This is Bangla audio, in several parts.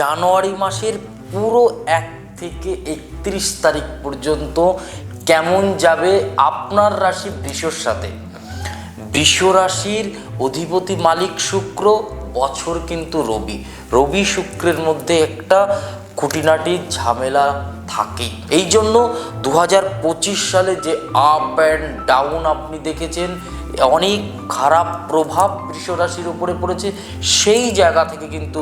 জানুয়ারি মাসের পুরো এক থেকে একত্রিশ তারিখ পর্যন্ত কেমন যাবে আপনার রাশি বৃষর সাথে? বৃষ রাশির অধিপতি মালিক শুক্র, বছর কিন্তু রবি। রবি শুক্রের মধ্যে একটা খুঁটিনাটি ঝামেলা থাকে। এই জন্য দু হাজার পঁচিশ সালে যে আপ অ্যান্ড ডাউন আপনি দেখেছেন, অনেক খারাপ প্রভাব বৃষ রাশির উপরে পড়েছে, সেই জায়গা থেকে কিন্তু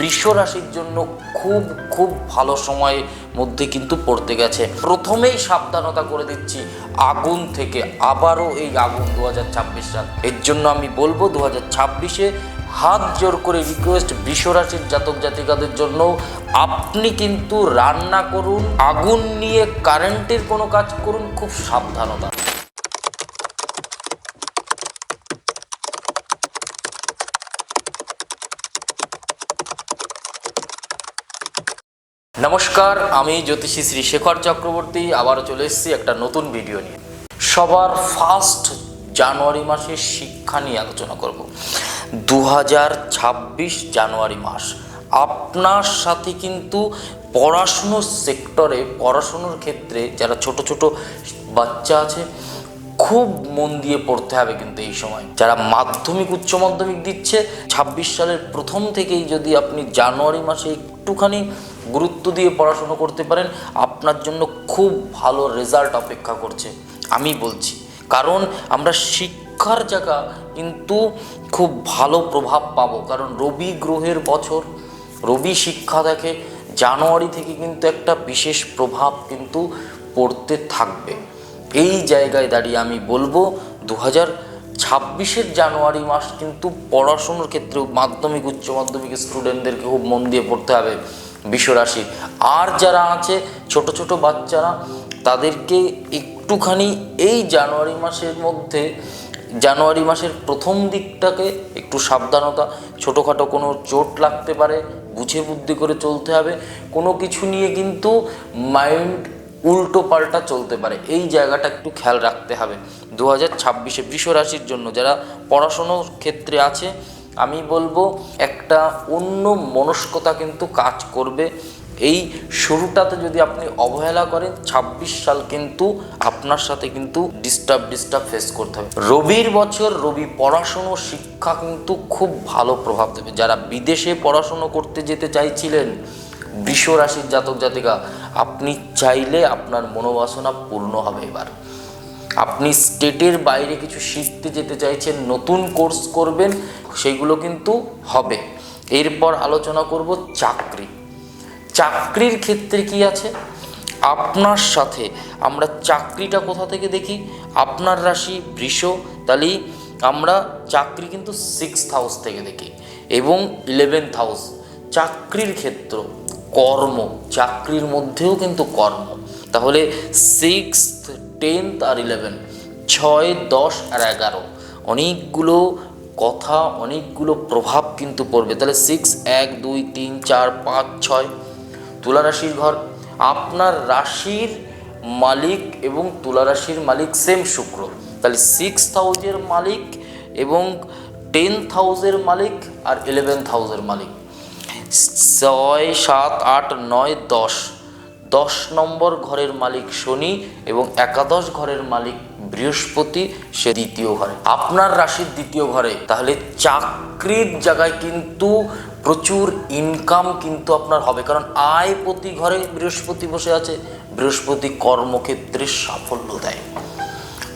বৃষ রাশির জন্য খুব খুব ভালো সময়ের মধ্যে কিন্তু পড়তে গেছে। প্রথমেই সাবধানতা করে দিচ্ছি, আগুন থেকে আবারও এই আগুন দু হাজার ছাব্বিশ সাল এর জন্য আমি বলব দু হাজার ছাব্বিশে হাত জোর করে রিকোয়েস্ট বৃষরাশির জাতক জাতিকাদের জন্য, আপনি কিন্তু রান্না করুন, আগুন নিয়ে কারেন্টের কোনো কাজ করুন, খুব সাবধানতা। নমস্কার, আমি জ্যোতিষী শ্রী শেখর চক্রবর্তী, আবারও চলে এসেছি একটা নতুন ভিডিও নিয়ে। সবার ফার্স্ট জানুয়ারি মাসের শিক্ষা নিয়ে আলোচনা করব। দু জানুয়ারি মাস। আপনার সাথে কিন্তু পড়াশুনোর সেক্টরে পড়াশুনোর ক্ষেত্রে যারা ছোট ছোট বাচ্চা আছে, খুব মন দিয়ে পড়তে হবে কিন্তু এই সময়। যারা মাধ্যমিক, উচ্চ মাধ্যমিক দিচ্ছে, ছাব্বিশ সালের প্রথম থেকেই যদি আপনি জানুয়ারি মাসে একটুখানি গুরুত্ব দিয়ে পড়াশুনো করতে পারেন, আপনার জন্য খুব ভালো রেজাল্ট অপেক্ষা করছে, আমি বলছি। কারণ আমরা শিক্ষার জায়গা কিন্তু খুব ভালো প্রভাব পাবো, কারণ রবি গ্রহের বছর, রবি শিক্ষা দেখে জানুয়ারি থেকে কিন্তু একটা বিশেষ প্রভাব কিন্তু পড়তে থাকবে। এই জায়গায় দাঁড়িয়ে আমি বলব দু হাজার ছাব্বিশের জানুয়ারি মাস কিন্তু পড়াশুনোর ক্ষেত্রেও মাধ্যমিক, উচ্চ মাধ্যমিক স্টুডেন্টদেরকে খুব মন দিয়ে পড়তে হবে। বিশ্বরাশি। আর যারা আছে, ছোট ছোট বাচ্চারা, তাদেরকে একটুখানি এই জানুয়ারি মাসের মধ্যে, জানুয়ারি মাসের প্রথম দিকটাকে একটু সাবধানতা, ছোটোখাটো কোনো চোট লাগতে পারে বুঝে বুদ্ধি করে চলতে হবে, কোনো কিছু নিয়ে কিন্তু মাইন্ড উল্টো পাল্টা চলতে পারে। এই জায়গাটা একটু খেয়াল রাখতে হবে। দু হাজার ছাব্বিশে বৃষ রাশির জন্য যারা পড়াশুনোর ক্ষেত্রে আছে আমি বলব একটা অন্য মনস্কতা কিন্তু কাজ করবে। এই শুরুটাতে যদি আপনি অবহেলা করেন, ছাব্বিশ সাল কিন্তু আপনার সাথে কিন্তু ডিস্টার্ব ডিস্টার্ব ফেস করতে হবে। রবির বছর, রবি পড়াশুনো, শিক্ষা কিন্তু খুব ভালো প্রভাব দেবে। যারা বিদেশে পড়াশুনো করতে যেতে চাইছিলেন, বৃষ রাশির জাতক, জাতিকা, আপনি চাইলে আপনার মনোবাসনা পূর্ণ হবে এবার। আপনি স্টেটের বাইরে কিছু শিখতে যেতে চাইছেন, নতুন কোর্স করবেন সেগুলো কিন্তু হবে। এরপর আলোচনা করব চাকরি। চাকরির ক্ষেত্রে কি আছে? আপনার সাথে আমরা চাকরিটা কোথা থেকে দেখি? আপনার রাশি বৃষ, তাহলে আমরা চাকরি কিন্তু সিক্স হাউস থেকে দেখি এবং ইলেভেন্থ হাউস চাকরির ক্ষেত্র কর্ম, চাকরির মধ্যেও কিন্তু কর্ম। তাহলে সিক্স টেন্থ আর ইলেভেন ছয়, দশ আর এগারো, অনেকগুলো কথা, অনেকগুলো প্রভাব কিন্তু পড়বে। তাহলে সিক্স এক, দুই, তিন, চার, পাঁচ, ছয় তুলা রাশির ঘর। আপনার রাশির মালিক এবং তুলা রাশির মালিক সেম শুক্র। তাহলে সিক্স হাউজের মালিক এবং টেন্থ হাউসের মালিক আর ইলেভেন্থ হাউসের মালিক। ছয়, সাত, আট, নয়, দশ। দশ নম্বর ঘরের মালিক শনি এবং একাদশ ঘরের মালিক বৃহস্পতি, সে দ্বিতীয় ঘরে। আপনার রাশির দ্বিতীয় ঘরে, তাহলে চাকরির জায়গায় কিন্তু প্রচুর ইনকাম কিন্তু আপনার হবে। কারণ আয় প্রতি ঘরে বৃহস্পতি বসে আছে, বৃহস্পতি কর্মক্ষেত্রে সাফল্য দেয়।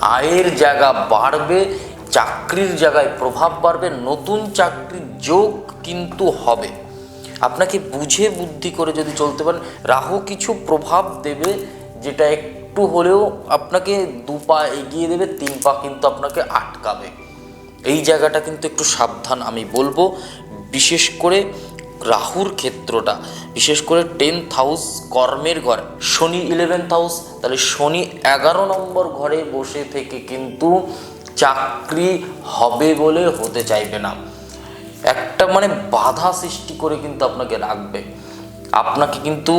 আয়ের জায়গা বাড়বে, চাকরির জায়গায় প্রভাব বাড়বে, নতুন চাকরির যোগ কিন্তু হবে। আপনাকে বুঝে বুদ্ধি করে যদি চলতে পারেন, রাহু কিছু প্রভাব দেবে, যেটা একটু হলেও আপনাকে দু পা এগিয়ে দেবে, তিন পা কিন্তু আপনাকে আটকাবে। এই জায়গাটা কিন্তু একটু সাবধান আমি বলব। বিশেষ করে রাহুর ক্ষেত্রটা, বিশেষ করে টেন্থ হাউস কর্মের ঘর, শনি ইলেভেন্থ হাউস তাহলে শনি এগারো নম্বর ঘরে বসে থেকে কিন্তু চাকরি হবে বলে হতে চাইবে না। একটা মানে বাধা সৃষ্টি করে কিন্তু আপনাকে রাখবে। আপনাকে কিন্তু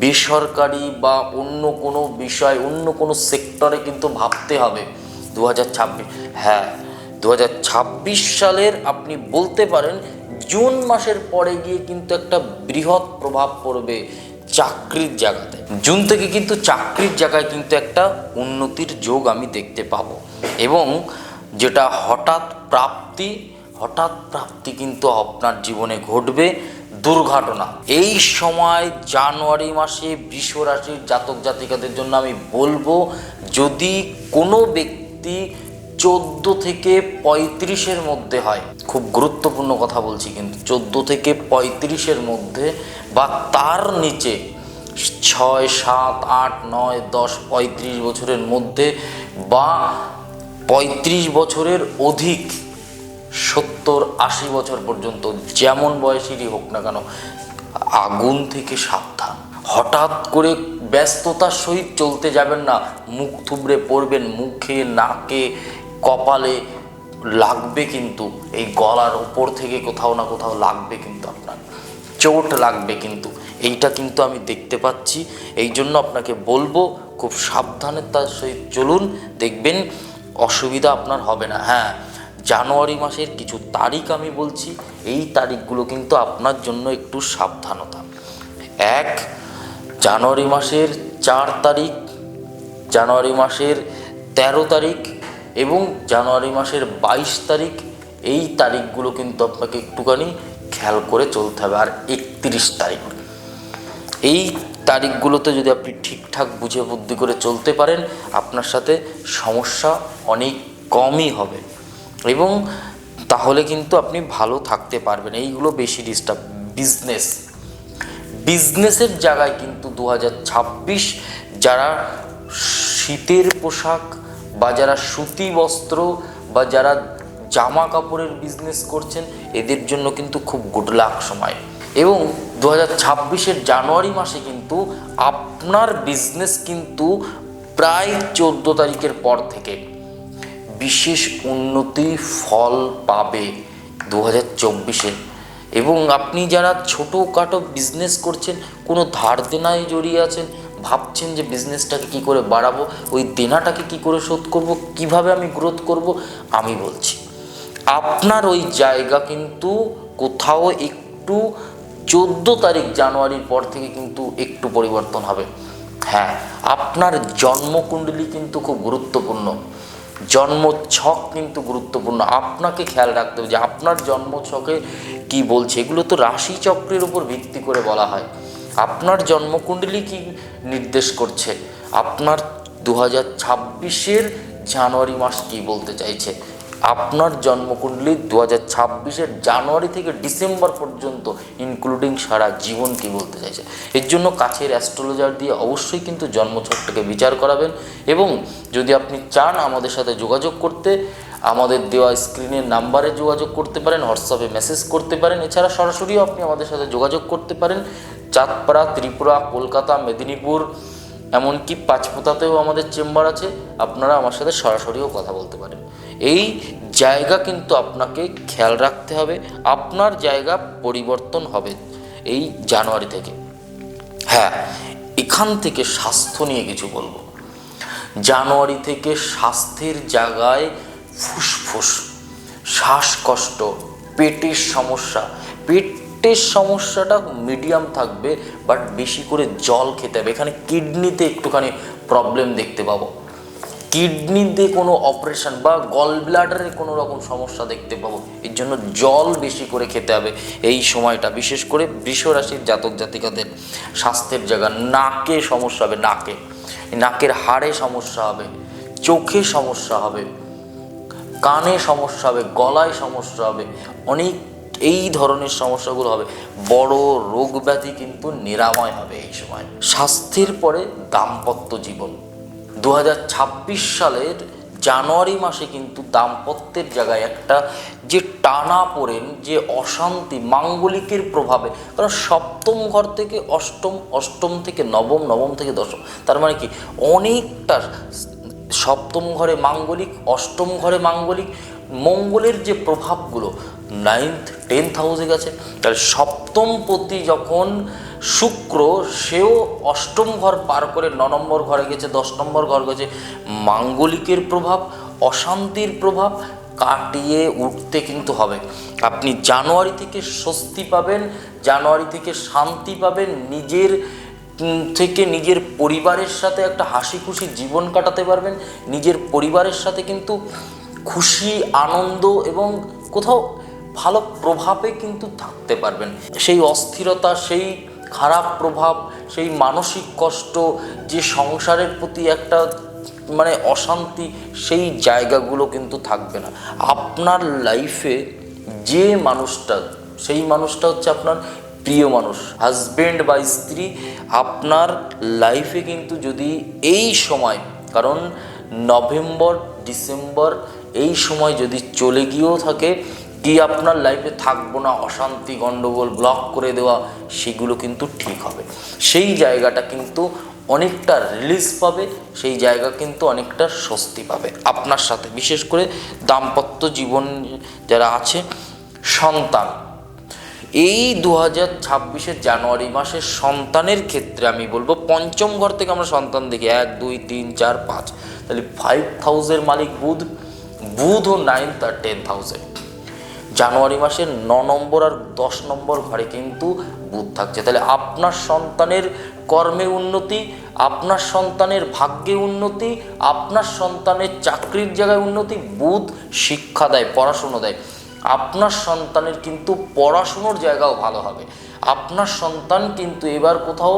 বেসরকারি বা অন্য কোনো বিষয়, অন্য কোনো সেক্টরে কিন্তু ভাবতে হবে। দু হাজার ছাব্বিশ হ্যাঁ দু হাজার ছাব্বিশ সালের আপনি বলতে পারেন, জুন মাসের পরে গিয়ে কিন্তু একটা বৃহৎ প্রভাব পড়বে চাকরির জায়গাতে। জুন থেকে কিন্তু চাকরির জায়গায় কিন্তু একটা উন্নতির যোগ আমি দেখতে পাবো। এবং যেটা হঠাৎ প্রাপ্তি হঠাৎ প্রাপ্তি কিন্তু আপনার জীবনে ঘটবে। দুর্ঘটনা। এই সময় জানুয়ারি মাসে বৃষ রাশির জাতক জাতিকাদের জন্য আমি বলব, যদি কোনো ব্যক্তি চোদ্দ থেকে পঁয়ত্রিশের মধ্যে হয়, খুব গুরুত্বপূর্ণ কথা বলছি কিন্তু, চোদ্দ থেকে পঁয়ত্রিশের মধ্যে বা তার নিচে ছয়, সাত, আট, নয়, দশ, পঁয়ত্রিশ বছরের মধ্যে বা পঁয়ত্রিশ বছরের অধিক সত্তর আশি বছর পর্যন্ত যেমন বয়সেরই হোক না কেন, আগুন থেকে সাবধান। হঠাৎ করে ব্যস্ততার সহিত চলতে যাবেন না। মুখ থুবড়ে পড়বেন, মুখে, নাকে, কপালে লাগবে কিন্তু। এই গলার ওপর থেকে কোথাও না কোথাও লাগবে কিন্তু আপনার। চোট লাগবে কিন্তু। এইটা কিন্তু আমি দেখতে পাচ্ছি। এই জন্য আপনাকে বলব, খুব সাবধানতার সহিত চলুন, দেখবেন অসুবিধা আপনার হবে না। হ্যাঁ জানুয়ারি মাসের কিছু তারিখ আমি বলছি, এই তারিখগুলো কিন্তু আপনার জন্য একটু সাবধানতা। এক, জানুয়ারি মাসের চার তারিখ, জানুয়ারি মাসের তেরো তারিখ এবং জানুয়ারি মাসের বাইশ তারিখ, এই তারিখগুলো কিন্তু আপনাকে একটুখানি খেয়াল করে চলতে হবে। আর একত্রিশ তারিখ, এই তারিখগুলোতে যদি আপনি ঠিকঠাক বুঝে বুদ্ধি করে চলতে পারেন, আপনার সাথে সমস্যা অনেক কমই হবে। এবং তাহলে কিন্তু আপনি ভালো থাকতে পারবেন। এইগুলো বেশি ডিস্টার্ব বিজনেস বিজনেসের জায়গায় কিন্তু দু হাজার ছাব্বিশ যারা শীতের পোশাক বা যারা সুতি বস্ত্র বা যারা জামা কাপড়ের বিজনেস করছেন, এদের জন্য কিন্তু খুব গুড লাক সময়। এবং দু হাজার জানুয়ারি মাসে কিন্তু আপনার বিজনেস কিন্তু প্রায় চোদ্দ তারিখের পর থেকে। বিশেষ উন্নতি ফল পাবে দু হাজার চব্বিশে। এবং আপনি যারা ছোটোখাটো বিজনেস করছেন, কোনো ধার দেনায় জড়িয়ে আছেন, ভাবছেন যে বিজনেসটাকে কি করে বাড়াবো, ওই দেনাটাকে কি করে শোধ করব, কীভাবে আমি গ্রোথ করব, আমি বলছি। আপনার ওই জায়গা কিন্তু কোথাও একটু চোদ্দ তারিখ জানুয়ারির পর থেকে কিন্তু একটু পরিবর্তন হবে। হ্যাঁ আপনার জন্মকুণ্ডলী কিন্তু খুব গুরুত্বপূর্ণ। জন্ম ছক কিন্তু গুরুত্বপূর্ণ। আপনাকে খেয়াল রাখতে হবে যে আপনার জন্ম ছকে কি বলছে, এগুলো তো রাশিচক্রের উপর ভিত্তি করে বলা হয়। আপনার জন্মকুণ্ডলী কি নির্দেশ করছে? আপনার দু হাজার ছাব্বিশের জানুয়ারি মাস কি বলতে চাইছে? আপনার জন্মকুণ্ডলী দু হাজার ছাব্বিশের জানুয়ারি থেকে ডিসেম্বর পর্যন্ত ইনক্লুডিং সারা জীবন কি বলতে চাইছে? এর জন্য কাছের অ্যাস্ট্রোলজার দিয়ে অবশ্যই কিন্তু জন্মছকটাকে বিচার করাবেন এবং যদি আপনি চান আমাদের সাথে যোগাযোগ করতে, আমাদের দেওয়া স্ক্রিনের নাম্বারে যোগাযোগ করতে পারেন, হোয়াটসঅ্যাপে মেসেজ করতে পারেন। এছাড়া সরাসরিও আপনি আমাদের সাথে যোগাযোগ করতে পারেন। চাঁদপাড়া, ত্রিপুরা, কলকাতা, মেদিনীপুর এমনকি পাঁচপোতাতেও আমাদের চেম্বার আছে, আপনারা আমার সাথে সরাসরিও কথা বলতে পারেন। এই জায়গা কিন্তু আপনাকে খেয়াল রাখতে হবে, আপনার জায়গা পরিবর্তন হবে এই জানুয়ারি থেকে। হ্যাঁ এখান থেকে স্বাস্থ্য নিয়ে কিছু বলব। জানুয়ারি থেকে স্বাস্থ্যের জায়গায় ফুসফুস, শ্বাসকষ্ট, পেটের সমস্যা পেটের সমস্যাটা মিডিয়াম থাকবে বাট বেশি করে জল খেতে হবে। এখানে কিডনিতে একটুখানি প্রবলেম দেখতে পাবো। কিডনিতে কোনো অপারেশন বা গল ব্লাডারে কোনো রকম সমস্যা দেখতে পাবো। এর জন্য জল বেশি করে খেতে হবে এই সময়টা। বিশেষ করে বৃষ রাশির জাতক জাতিকাদের স্বাস্থ্যের জায়গা, নাকে সমস্যা হবে, নাকে। নাকের হাড়ে সমস্যা হবে, চোখে সমস্যা হবে, কানে সমস্যা হবে, গলায় সমস্যা হবে। অনেক এই ধরনের সমস্যাগুলো হবে। বড় রোগ ব্যাধি কিন্তু নিরাময় হবে এই সময়। স্বাস্থ্যের পরে দাম্পত্য জীবন। দু হাজার ছাব্বিশ সালের জানুয়ারি মাসে কিন্তু দাম্পত্যের জায়গায় একটা যে টানা পড়েন, যে অশান্তি, মাঙ্গলিকের প্রভাবে, কারণ সপ্তম ঘর থেকে অষ্টম অষ্টম থেকে নবম নবম থেকে দশম, তার মানে কি অনেকটা সপ্তম ঘরে মাঙ্গলিক, অষ্টম ঘরে মাঙ্গলিক, মঙ্গলের যে প্রভাবগুলো নাইন্থ টেন্থ হাউসে গেছে। তাহলে সপ্তম পতি যখন শুক্র, সেও অষ্টম ঘর পার করে ন নম্বর ঘরে গেছে, দশ নম্বর ঘর গেছে। মাঙ্গলিকের প্রভাব, অশান্তির প্রভাব কাটিয়ে উঠতে কিন্তু হবে। আপনি জানুয়ারি থেকে স্বস্তি পাবেন, জানুয়ারি থেকে শান্তি পাবেন, নিজের থেকে নিজের পরিবারের সাথে একটা হাসি খুশি জীবন কাটাতে পারবেন, নিজের পরিবারের সাথে কিন্তু খুশি, আনন্দ এবং কোথাও ভালো প্রভাবে কিন্তু থাকতে পারবেন। সেই অস্থিরতা, সেই খারাপ প্রভাব, সেই মানসিক কষ্ট, যে সংসারের প্রতি একটা মানে অশান্তি, সেই জায়গাগুলো কিন্তু থাকবে না। আপনার লাইফে যে মানুষটা, সেই মানুষটা হচ্ছে আপনার প্রিয় মানুষ। হাজবেন্ড বা স্ত্রী, আপনার লাইফে কিন্তু যদি এই সময়, কারণ নভেম্বর, ডিসেম্বর, এই সময় যদি চলে গিয়েও থাকে কি আপনার লাইফে থাকব না, অশান্তি গণ্ডগোল ব্লক করে দেওয়া, সেগুলো কিন্তু ঠিক হবে। সেই জায়গাটা কিন্তু অনেকটা রিলিজ পাবে, সেই জায়গা কিন্তু অনেকটা স্বস্তি পাবে আপনার সাথে। বিশেষ করে দাম্পত্য জীবন যারা আছে, সন্তান। এই দু হাজার ছাব্বিশের জানুয়ারি মাসের সন্তানের ক্ষেত্রে আমি বলব, পঞ্চম ঘর থেকে আমরা সন্তান দেখি। এক, দুই, তিন, চার, পাঁচ। তাহলে ফাইভ থাউজেন্ড মালিক বুধ বুধ ও নাইন্থ আর টেন থাউজেন্ড জানুয়ারি মাসের ন নম্বর আর দশ নম্বর ঘরে কিন্তু বুধ থাকছে। তাহলে আপনার সন্তানের কর্মে উন্নতি, আপনার সন্তানের ভাগ্যে উন্নতি, আপনার সন্তানের চাকরির জায়গায় উন্নতি, বুধ শিক্ষা দেয়, পড়াশুনো দেয়। আপনার সন্তানের কিন্তু পড়াশুনোর জায়গাও ভালো হবে। আপনার সন্তান কিন্তু এবার কোথাও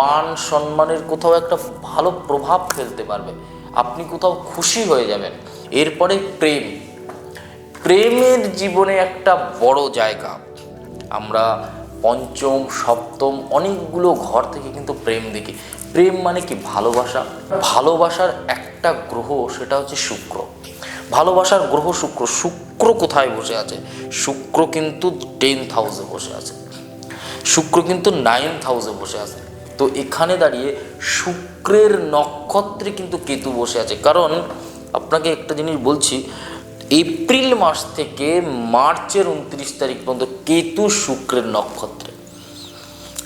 মান সম্মানের কোথাও একটা ভালো প্রভাব ফেলতে পারবে। আপনি কোথাও খুশি হয়ে যাবেন। এরপরে প্রেম। প্রেমের জীবনে একটা বড় জায়গা। আমরা পঞ্চম, সপ্তম অনেকগুলো ঘর থেকে কিন্তু প্রেম দেখি। প্রেম মানে কি? ভালোবাসা। ভালোবাসার একটা গ্রহ সেটা হচ্ছে শুক্র। ভালোবাসার গ্রহ শুক্র। শুক্র কোথায় বসে আছে? শুক্র কিন্তু টেন হাউসে বসে আছে। শুক্র কিন্তু নাইন হাউসে বসে আছে। তো এখানে দাঁড়িয়ে শুক্রের নক্ষত্রে কিন্তু কেতু বসে আছে। কারণ আপনাকে একটা জিনিস বলছি এপ্রিল মাস থেকে মার্চের উনত্রিশ তারিখ পর্যন্ত কেতু শুক্রের নক্ষত্রে।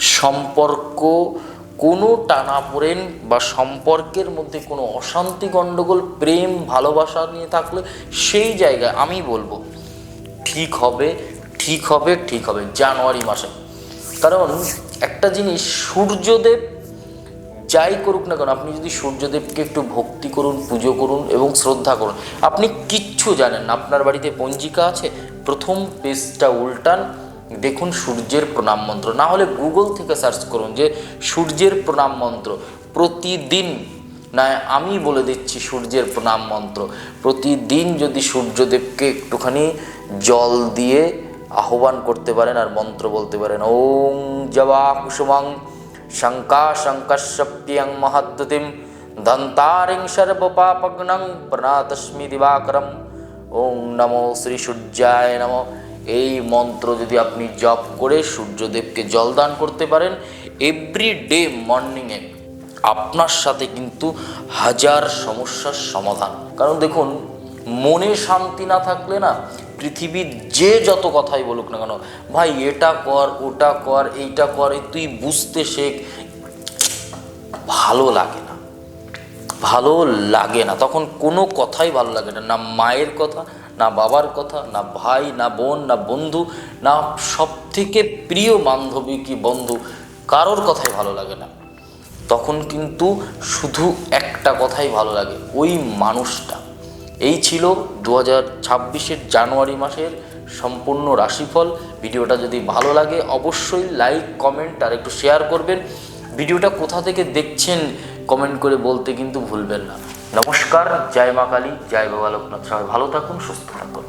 সম্পর্ক কোনো টানাপোড়েন বা সম্পর্কের মধ্যে কোনো অশান্তি গণ্ডগোল প্রেম, ভালোবাসা নিয়ে থাকলে সেই জায়গায় আমি বলব, ঠিক হবে ঠিক হবে ঠিক হবে, জানুয়ারি মাসে। কারণ একটা জিনিস, সূর্যদেব যাই করুক না কেন, আপনি যদি সূর্যদেবকে একটু ভক্তি করুন, পুজো করুন এবং শ্রদ্ধা করুন, আপনি কিচ্ছু জানেন না। আপনার বাড়িতে পঞ্জিকা আছে? প্রথম পেজটা উল্টান, দেখুন সূর্যের প্রণাম মন্ত্র। না হলে গুগল থেকে সার্চ করুন যে সূর্যের প্রণাম মন্ত্র। প্রতিদিন, না, আমি বলে দিচ্ছি সূর্যের প্রণাম মন্ত্র। প্রতিদিন যদি সূর্যদেবকে একটুখানি জল দিয়ে আহ্বান করতে পারেন আর মন্ত্র বলতে পারেন ওং জবা কুসুমাং শঙ্কশ্যপ্যং মহদ্যতিম দন্তারিং সর্বপাপগ্নং প্রণাতস্মি দিবাকরম ওং নমো শ্রী সূর্যায় নমো এই মন্ত্র যদি আপনি জপ করে সূর্যদেবকে জলদান করতে পারেন এভরি ডে মর্নিংয়ে আপনার সাথে কিন্তু হাজার সমস্যার সমাধান। কারণ দেখুন, মনে শান্তি না থাকলে না পৃথিবীর যে যত কথাই বলুক না কেন, ভাই, এটা কর, ওটা কর, এইটা কর তুই বুঝতে শেখ। ভালো লাগে না। ভালো লাগে না। তখন কোনো কথাই ভালো লাগে না। না মায়ের কথা, না বাবার কথা, না ভাই, না বোন, না বন্ধু, না সব থেকে প্রিয় বান্ধবী কি বন্ধু, কারোর কথাই ভালো লাগে না। তখন কিন্তু শুধু একটা কথাই ভালো লাগে, ওই মানুষটা। এই ছিল দু হাজার ছাব্বিশের জানুয়ারি মাসের সম্পূর্ণ রাশিফল। ভিডিওটা যদি ভালো লাগে, অবশ্যই লাইক, কমেন্ট আর একটু শেয়ার করবেন। ভিডিওটা কোথা থেকে দেখছেন কমেন্ট করে বলতে কিন্তু ভুলবেন না। নমস্কার, জয় মা কালী, জয় বাবা লোকনাথ। সবাই ভালো থাকুন, সুস্থ থাকুন।